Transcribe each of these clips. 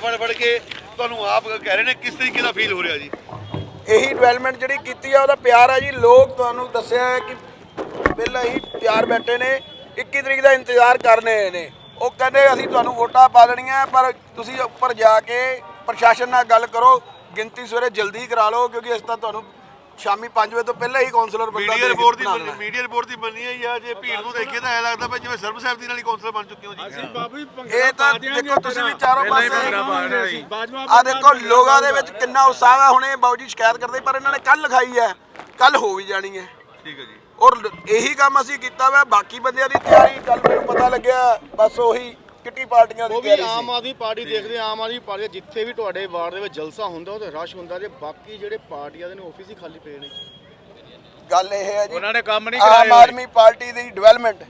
ਫੜ ਫੜ ਕੇ ਤੁਹਾਨੂੰ ਆਪ ਕਹਿ ਰਹੇ ਨੇ, ਕਿਸ ਤਰੀਕੇ ਦਾ ਫੀਲ ਹੋ ਰਿਹਾ ਜੀ? ਇਹੀ ਡਿਵੈਲਪਮੈਂਟ ਜਿਹੜੀ ਕੀਤੀ ਆ, ਉਹਦਾ ਪਿਆਰ ਹੈ ਜੀ। ਲੋਕ ਤੁਹਾਨੂੰ ਦੱਸਿਆ ਹੈ ਕਿ ਪਹਿਲਾਂ ਹੀ ਤਿਆਰ ਬੈਠੇ ਨੇ 21 ਤਰੀਕ ਦਾ ਇੰਤਜ਼ਾਰ ਕਰਨੇ ਨੇ। ਉਹ ਕਹਿੰਦੇ ਅਸੀਂ ਤੁਹਾਨੂੰ ਵੋਟਾਂ ਪਾ ਦੇਣੀਆਂ, ਪਰ ਤੁਸੀਂ ਉੱਪਰ ਜਾ ਕੇ ਪ੍ਰਸ਼ਾਸਨ ਨਾਲ ਗੱਲ ਕਰੋ, ਗਿਣਤੀ ਸਵੇਰੇ ਜਲਦੀ ਕਰਾ ਲਓ, ਕਿਉਂਕਿ ਇਸ ਤਾਂ ਤੁਹਾਨੂੰ ਸ਼ਾਮੀ 5 ਵਜੇ ਤੋਂ ਪਹਿਲਾਂ ਹੀ ਕਾਉਂਸਲਰ ਬੰਦਾ ਮੀਡੀਆ ਰਿਪੋਰਟ ਦੀ ਬਣਾ। ਮੀਡੀਆ ਰਿਪੋਰਟ ਦੀ ਬੰਨੀ ਹੈ ਜਾਂ ਜੇ ਭੀੜ ਨੂੰ ਦੇਖੀਏ ਤਾਂ ਐ ਲੱਗਦਾ ਭਾਈ ਜਿਵੇਂ ਸਰਬ ਸਾਹਿਬ ਦੀ ਨਾਲ ਹੀ ਕਾਉਂਸਲਰ ਬਣ ਚੁੱਕੇ ਹੋ ਜੀ। ਇਹ ਤਾਂ ਦੇਖੋ ਤੁਸੀਂ ਵੀ ਚਾਰੋਂ ਪਾਸੇ ਆ ਦੇਖੋ ਲੋਕਾਂ ਦੇ ਵਿੱਚ ਕਿੰਨਾ ਉਤਸ਼ਾਹ ਹੈ ਹੁਣੇ ਬਾਊ ਜੀ ਸ਼ਿਕਾਇਤ ਕਰਦੇ ਪਰ ਇਹਨਾਂ ਨੇ ਕੱਲ ਲਿਖਾਈ ਹੈ ਕੱਲ ਹੋ ਵੀ ਜਾਣੀ ਹੈ। ਠੀਕ ਹੈ ਜੀ। ਔਰ ਇਹੀ ਕੰਮ ਅਸੀਂ ਕੀਤਾ ਵਾ ਬਾਕੀ ਬੰਦਿਆਂ ਦੀ ਤਿਆਰੀ ਕੱਲ ਮੈਨੂੰ ਪਤਾ ਲੱਗਿਆ ਬਸ ਉਹੀ ਕਿੱਟੀ ਪਾਰਟੀਆਂ ਦੀ ਉਹ ਵੀ ਤਿਆਰੀ ਆਮ ਸੀ। ਆਦਮੀ ਪਾਰਟੀ ਦੇਖਦੇ ਆਮ ਆਦਮੀ ਪਾਰਟੀ ਦਾ ਜਿੱਥੇ ਵੀ ਤੁਹਾਡੇ ਵਾਰਡ ਦੇ ਵਿੱਚ ਜਲਸਾ ਹੁੰਦਾ ਉਹ ਤੇ ਰਸ਼ ਹੁੰਦਾ ਜੇ ਬਾਕੀ ਜਿਹੜੇ ਪਾਰਟੀਆਂ ਦੇ ਨੇ ਆਫਿਸ ਹੀ ਖਾਲੀ ਪਏ ਨੇ। ਗੱਲ ਇਹ ਹੈ ਜੀ ਉਹਨਾਂ ਨੇ ਕੰਮ ਨਹੀਂ ਆਮ ਆਦਮੀ ਪਾਰਟੀ ਦੀ ਡਿਵੈਲਪਮੈਂਟ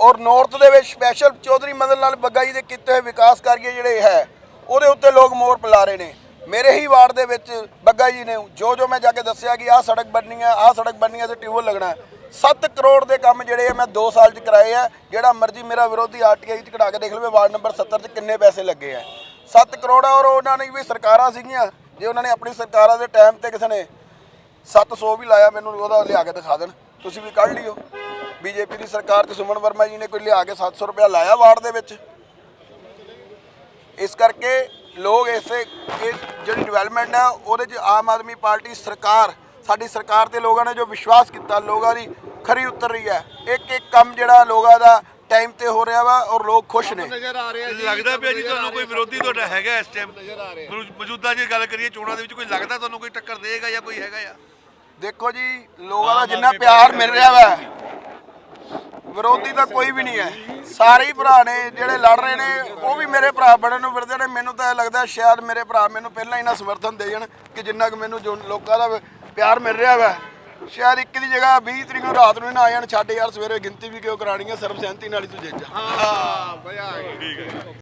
ਔਰ ਨਾਰਥ ਦੇ ਵਿੱਚ ਸਪੈਸ਼ਲ ਚੌਧਰੀ ਮਦਨ ਲਾਲ ਬੱਗਾ ਜੀ ਦੇ ਕੀਤੇ ਹੋਏ ਵਿਕਾਸ ਕਾਰਜ ਜਿਹੜੇ ਹੈ ਉਹਦੇ ਉੱਤੇ ਲੋਕ ਮੋਹਰ ਪਲਾ ਰਹੇ ਨੇ। ਮੇਰੇ ਹੀ ਵਾਰਡ ਦੇ ਵਿੱਚ ਬੱਗਾ ਜੀ ਨੇ ਜੋ ਜੋ ਮੈਂ ਜਾ ਕੇ ਦੱਸਿਆ ਕਿ ਆਹ ਸੜਕ ਬਣਨੀ ਹੈ ਆਹ ਸੜਕ ਬਣਨੀ ਹੈ ਤੇ ਟਿਊਬਲ ਲੱਗਣਾ 7 ਕਰੋੜ ਦੇ ਕੰਮ ਜਿਹੜੇ ਆ ਮੈਂ 2 ਸਾਲ ਚ ਕਰਾਏ ਆ, ਜਿਹੜਾ ਮਰਜ਼ੀ ਮੇਰਾ ਵਿਰੋਧੀ ਆਰਟੀਆਈ ਚ ਕਢਾ ਕੇ ਦੇਖ ਲਵੇ, ਵਾਰਡ ਨੰਬਰ 70 ਚ ਕਿੰਨੇ ਪੈਸੇ ਲੱਗੇ ਆ। 7 ਕਰੋੜ ਆ ਔਰ ਉਹਨਾਂ ਨੇ ਵੀ ਸਰਕਾਰਾਂ ਸੀਗੀਆਂ, ਜੇ ਉਹਨਾਂ ਨੇ ਆਪਣੀ ਸਰਕਾਰਾਂ ਦੇ ਟਾਈਮ ਤੇ ਕਿਸੇ ਨੇ 700 ਵੀ ਲਾਇਆ, ਮੈਨੂੰ ਉਹਦਾ ਲਿਆ ਕੇ ਦਿਖਾ ਦੇਣ। ਤੁਸੀਂ ਵੀ ਕੱਢ ਲਿਓ। ਬੀਜੇਪੀ ਦੀ ਸਰਕਾਰ ਤੇ ਸੁਮਨ ਵਰਮਾ ਜੀ ਨੇ ਕੋਈ ਲਿਆ ਕੇ 700 ਰੁਪਇਆ ਲਾਇਆ ਵਾਰਡ ਦੇ ਵਿੱਚ? ਇਸ ਕਰਕੇ ਲੋਕ ਇਸੇ, ਇਹ ਜਿਹੜੀ ਡਿਵੈਲਪਮੈਂਟ ਹੈ ਉਹਦੇ 'ਚ ਆਮ ਆਦਮੀ ਪਾਰਟੀ ਸਰਕਾਰ ਸਾਡੀ ਸਰਕਾਰ ਤੇ ਲੋਕਾਂ ਨੇ ਜੋ ਵਿਸ਼ਵਾਸ ਕੀਤਾ ਲੋਕਾਂ ਦੀ ਖਰੀ ਉਤਰ ਰਹੀ ਹੈ। ਇੱਕ ਇੱਕ ਕੰਮ ਜਿਹੜਾ ਲੋਕਾਂ ਦਾ ਟਾਈਮ ਤੇ ਹੋ ਰਿਹਾ ਵਾ ਔਰ ਲੋਕ ਖੁਸ਼ ਨੇ। ਨਜ਼ਰ ਆ ਰਿਹਾ ਜੀ ਲੱਗਦਾ ਪਿਆ ਜੀ ਤੁਹਾਨੂੰ ਕੋਈ ਵਿਰੋਧੀ ਤੁਹਾਡਾ ਹੈਗਾ ਇਸ ਟਾਈਮ ਨਜ਼ਰ ਆ ਰਿਹਾ। ਮੌਜੂਦਾ ਜੇ ਗੱਲ ਕਰੀਏ ਚੋਣਾਂ ਦੇ ਵਿੱਚ ਕੋਈ ਲੱਗਦਾ ਤੁਹਾਨੂੰ ਕੋਈ ਟੱਕਰ ਦੇਗਾ ਜਾਂ ਕੋਈ ਹੈਗਾ ਆ? ਦੇਖੋ ਜੀ ਲੋਕਾਂ ਦਾ ਜਿੰਨਾ ਪਿਆਰ ਮਿਲ ਰਿਹਾ ਵਾ ਵਿਰੋਧੀ ਤਾਂ ਕੋਈ ਵੀ ਨਹੀਂ ਹੈ। ਸਾਰੇ ਹੀ ਭਰਾ ਨੇ ਜਿਹੜੇ ਲੜ ਰਹੇ ਨੇ ਉਹ ਵੀ ਮੇਰੇ ਭਰਾ ਬਣਨ ਨੂੰ ਫਿਰਦੇ ਨੇ। ਮੈਨੂੰ ਤਾਂ ਇਹ ਲੱਗਦਾ ਸ਼ਾਇਦ ਮੇਰੇ ਭਰਾ ਮੈਨੂੰ ਪਹਿਲਾਂ ਹੀ ਨਾ ਸਮਰਥਨ ਦੇ ਜਾਣ ਕਿ ਜਿੰਨਾ ਕਿ ਮੈਨੂੰ ਜੋ ਲੋਕਾਂ ਦਾ ਪਿਆਰ ਮਿਲ ਰਿਹਾ ਵਾ। ਸ਼ਾਇਦ ਇੱਕ ਦੀ ਜਗ੍ਹਾ 20 ਤਰੀਕ ਨੂੰ ਰਾਤ ਨੂੰ ਹੀ ਨਾ ਆ ਜਾਣ ਛੱਡ ਯਾਰ ਸਵੇਰੇ ਗਿਣਤੀ ਵੀ ਕਿਉਂ ਕਰਾਣੀ ਹੈ ਸਰਬਸਹਿਮਤੀ ਨਾਲ ਹੀ ਤੂੰ ਜੇਜਾ ਹਾਂ ਭਇਆ